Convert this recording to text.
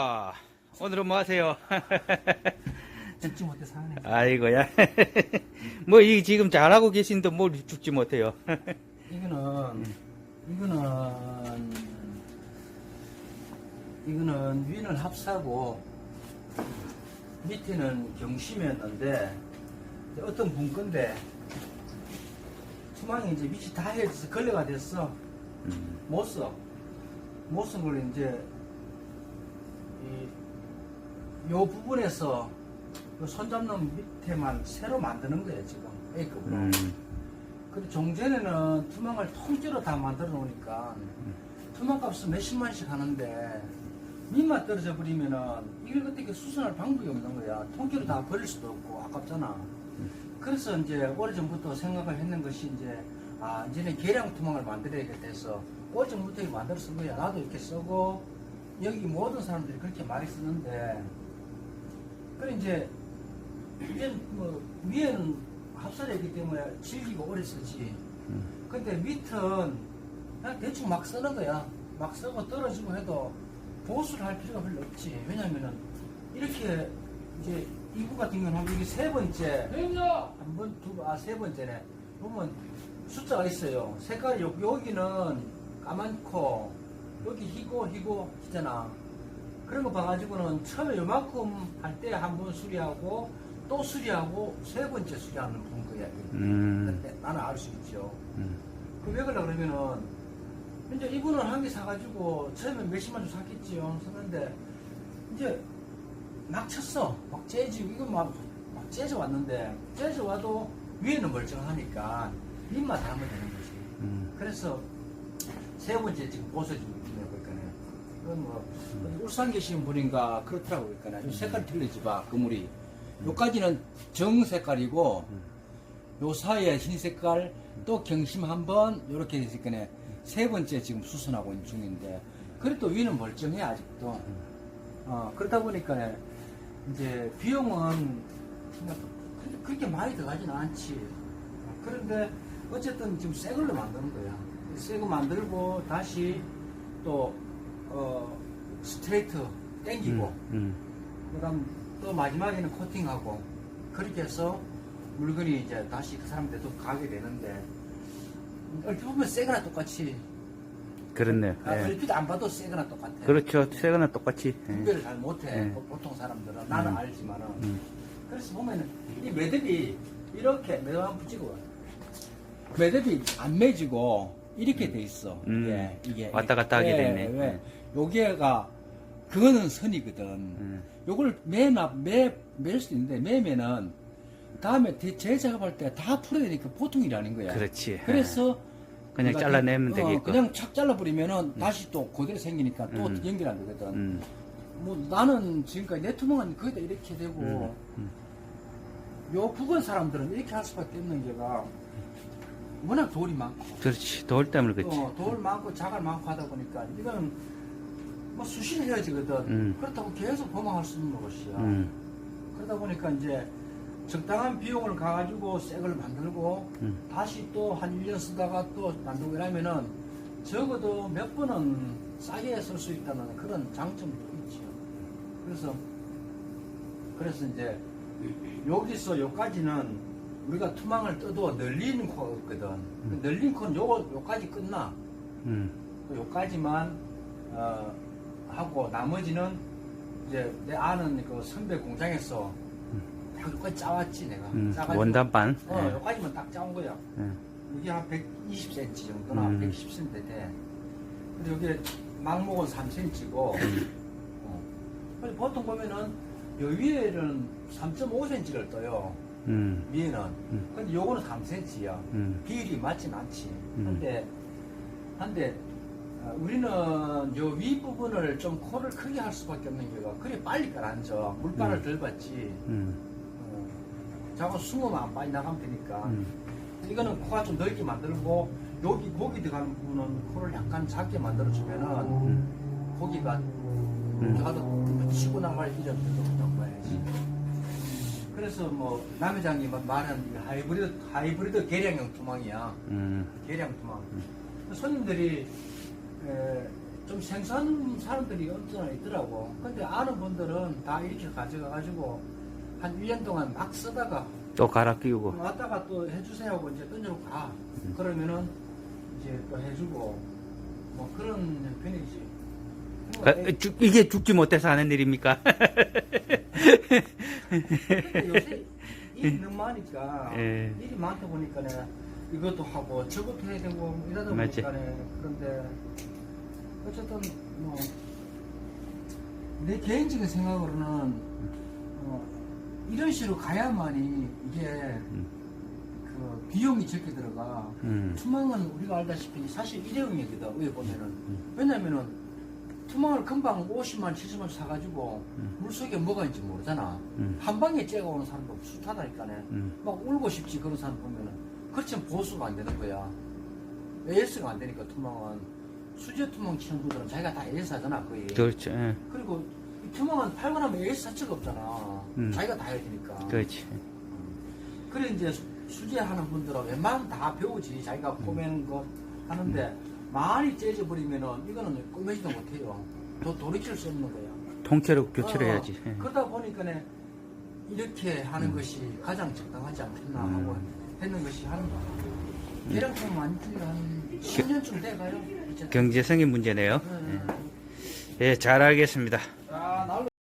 아, 오늘은 뭐 하세요? 죽지 못해 사네. 아이고야. 뭐, 이 지금 잘하고 계신데 뭘 죽지 못해요. 이거는 이거는 이거는 위는 합사고 밑에는 경심이었는데 어떤 분 건데 투망이 이제 밑이 다 헤어져서 걸레가 됐어. 음, 못 써. 못 쓴 걸 이제 이, 요 부분에서 요 손잡는 밑에만 새로 만드는 거예요 지금 A급으로. 음, 근데 종전에는 투망을 통째로 다 만들어 놓으니까 투망 값은 몇십만씩 하는데 밑만 떨어져 버리면은 이걸 어떻게 수선할 방법이 없는 거야. 통째로 다 버릴 수도 없고 아깝잖아. 그래서 이제 오래전부터 생각을 했는 것이 이제 아 이제는 계량 투망을 만들어야겠다 해서 오래전부터 만들어 쓴 거야. 나도 이렇게 쓰고 여기 모든 사람들이 그렇게 많이 쓰는데 그래 이제 이제 뭐 위에는 합사되기 때문에 질기고 오래 쓰지. 근데 밑은 그냥 대충 막 쓰는 거야. 막 쓰고 떨어지고 해도 보수를 할 필요가 별로 없지. 왜냐면은 이렇게 이제 이부 같은 경우는 이게 세 번째 한 번, 두 번, 아, 세 번째네. 보면 숫자가 있어요. 색깔이 요, 여기는 까만코, 여기 희고, 희고 하잖아. 그런 거 봐가지고는 처음에 요만큼 할 때 한 번 수리하고 또 수리하고 세 번째 수리하는 분 거야. 음, 근데 나는 알 수 있죠. 음. 그왜 그러려 그러면은 이제 이분은 한 개 사가지고 처음에 몇십만 원 샀겠지요. 샀는데 이제 막 쳤어. 막 재지고 이거 막, 막 재져 왔는데 재져 와도 위에는 멀쩡하니까 밑만 닮으면 되는 거지. 음. 그래서 세 번째 지금 있네요. 그러니까요. 그건 뭐 울산 계시는 분인가 그렇더라고요. 그러니까 색깔 틀리지 봐. 그물이. 요까지는 정 색깔이고 요 사이에 흰 색깔 또 경심 한번 요렇게 됐을 거네. 세 번째 지금 수선하고 있는 중인데 그래도 위는 멀쩡해 아직도. 어, 그러다 보니까 이제 비용은 그렇게- 많이 들어가진 않지. 그런데 어쨌든 지금 새 걸로 만드는 거야. 새거 만들고 다시 또 어, 스트레이트 땡기고 음, 그다음 또 마지막에는 코팅하고 그렇게 해서 물건이 이제 다시 그 사람한테 또 가게 되는데 얼핏 보면 새거나 똑같이 그렇네요. 아, 예. 얼핏 안 봐도 새거나 똑같아. 그렇죠. 세거나 똑같이. 예. 분별을 잘 못해 예. 보- 보통 사람들은 나는 음. 알지만은 음. 그래서 보면은 이 매듭이 이렇게 매듭 한번 찍어 매듭이 안 매지고 이렇게 돼 있어 음. 이게 이게 왔다 갔다 하게 왜, 되네. 왜 음. 요게가 그거는 선이거든 음. 요걸 매나 매맬 수 있는데 매면은 다음에 대- 재작업할 때 다 풀어야 되니까 보통 일이 아닌 거야 그렇지. 그래서 그냥 우리가 잘라내면 어, 되겠고. 그냥 착 잘라버리면은 다시 또 그대로 생기니까 또 음. 연결 안 되거든 음, 뭐 나는 지금까지 내 투명한 거의 다 이렇게 되고 음, 음. 요 부근 사람들은 이렇게 할 수밖에 없는 게가 워낙 돌이 많고 그렇지. 돌 때문에 그렇지. 어, 돌 많고 자갈 많고 하다 보니까 이거는 뭐 수신을 해야 되거든 음. 그렇다고 계속 보망할 수 있는 것이야 음, 그러다 보니까 이제 적당한 비용을 가가지고 새걸 만들고 음. 다시 또 한 1년 쓰다가 또 만들고 이러면은 적어도 몇 번은 싸게 쓸 수 있다는 그런 장점도 있죠. 그래서, 그래서 이제 여기서 여기까지는 우리가 투망을 떠도 널린 코가 없거든. 그 널린 코는 요거, 요까지 끝나. 음, 그 요까지만, 어, 하고 나머지는 이제 내 아는 그 선배 공장에서 딱 요까지 짜왔지 내가. 음. 짜가지고 원단반. 어, 예. 요까지만 딱 짜온 거야. 예. 이게 한 120cm 정도나 음. 110cm 돼. 근데 여기 망목은 3cm고, 어. 근데 보통 보면은 요 위에는 3.5cm를 떠요. 음, 위에는. 음. 근데 요거는 3cm야. 음. 비율이 맞진 않지. 음. 근데, 한데, 어, 우리는 요 윗부분을 좀 코를 크게 할 수밖에 없는 게가 그래 빨리 가라앉아. 물바를 음. 덜 받지. 음, 어. 자꾸 숨으면 안 빨리 나가면 되니까. 음. 이거는 코가 좀 넓게 만들고 여기 고기 들어가는 부분은 코를 약간 작게 만들어주면은 음. 고기가 음. 가도 치고 나갈 이런 데도 넘어야지. 그래서 뭐 남회장이 말한 이 하이브리드 하이브리드 개량형 투망이야. 음. 개량 투망. 손님들이 에, 좀 생소한 사람들이 없잖아 있더라고. 근데 아는 분들은 다 이렇게 가져가가지고 한 1년 동안 막 쓰다가 또 갈아 끼우고. 왔다가 또 해주세요 하고 이제 던져놓고 가. 그러면은 이제 또 해주고 뭐 그런 편이지. 뭐 가- 죽- 이게 죽지 못해서 하는 일입니까? 근데 요새 일이 너무 많으니까 예. 일이 많다 보니까 내 이것도 하고 저것도 해야 되고 뭐 이러다 맞지. 보니까 그런데 어쨌든 뭐 내 개인적인 생각으로는 어, 이런 식으로 가야만이 이게 그 비용이 적게 들어가. 음. 투망은 우리가 알다시피 사실 일회용이거든 왜 보면은 왜냐면은 투망을 금방 50만 70만 사가지고 물속에 뭐가 있는지 모르잖아. 음. 한 방에 째가 오는 사람도 숱하다니까네. 음. 막 울고 싶지 그런 사람 보면은 그렇지만 보수가 안 되는 거야 AS가 안 되니까 투망은 수제 투망 치는 분들은 자기가 다 AS 하잖아 거의 그렇죠. 예. 그리고 이 투망은 팔고 나면 AS 자체가 없잖아 음. 자기가 다 해야 되니까 그렇지. 그래 이제 수- 수제하는 분들은 웬만하면 다 배우지 자기가 꼬매는 거 하는데 많이 째져 버리면은 이거는 꼬매지도 못해요 더 돌이킬 수 없는 거야 통째로 어, 교체해야지. 예. 그러다 보니까 이렇게 하는 것이 가장 적당하지 않겠나 음. 하고 했는 것이 한 대략 보면 한 10년쯤 돼가요 이제 경제성의 문제네요. 음. 예, 잘 알겠습니다.